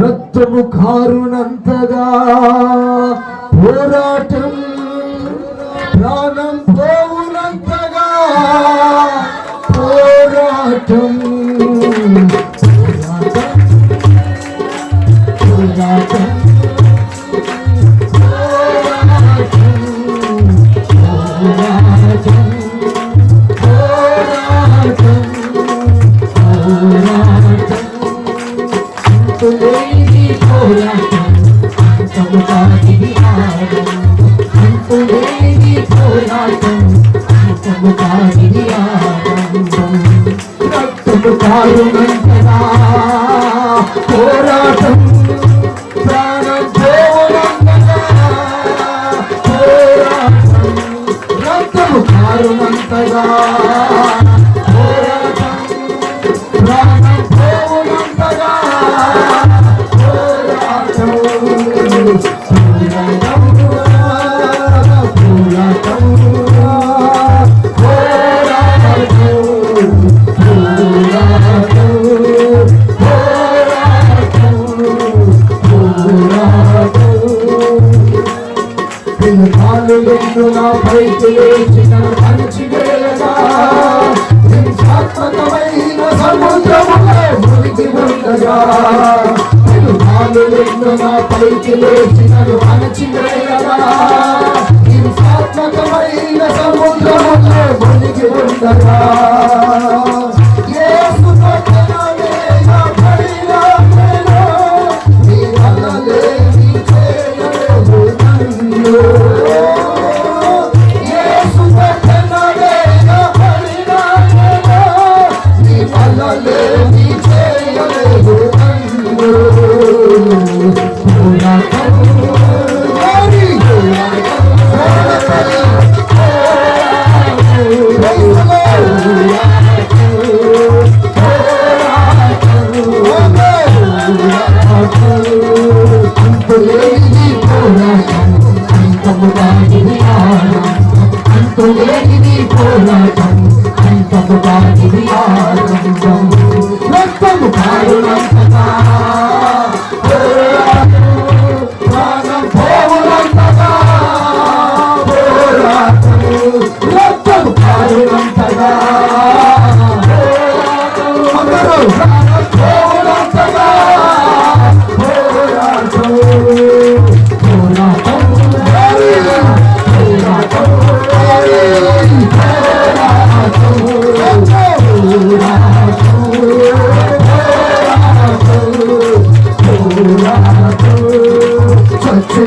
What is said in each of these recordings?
రక్తము కారునంతగా పోరాటం ప్రాణం పోవునంతగా పోరాటం. పోరాటం అంతము కాని పోరాటం ప్రాణం పోనంతగా పోరాటం రక్తము కారునంతగా కాలు ఎందు లేచి పైకి మంచి వేళగా హింసాత్మకమైన సముద్రములో మునిగి ఉండగా కాలు ఎందు నా పైకి లేచి లేచిన మంచి వేళగా హింసాత్మకమైన సముద్రములో మునిగి ఉండగా. అంతము కాని ఆనందం అంతులేని పోరాటం అంతము కాని ఆనందం రక్తము కారునంతగా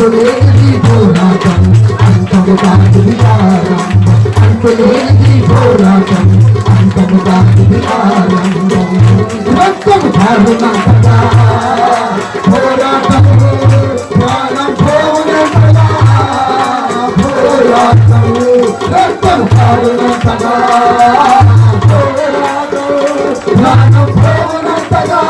చేసిన వెలిగేను చచ్చిన విత్తనమే అంతులేని పోరాటం అంతము కాని ఆనందం అంతులేని పోరాటం అంతము కాని ఆనందం రక్తము కారునంతగా పోరాటం ప్రాణం పోవునంతగా పోరాటం రక్తము కారునంతగా పోరాటం ప్రాణం పోవునంతగా పోరాటం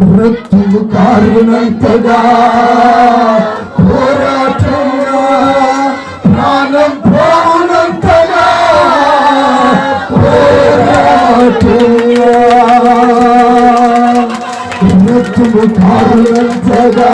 మృత్యువు కారునంతగా పోరాటంగా ప్రాణం పోనంతగా పోరాటంగా. మృత్యువు కారునంతగా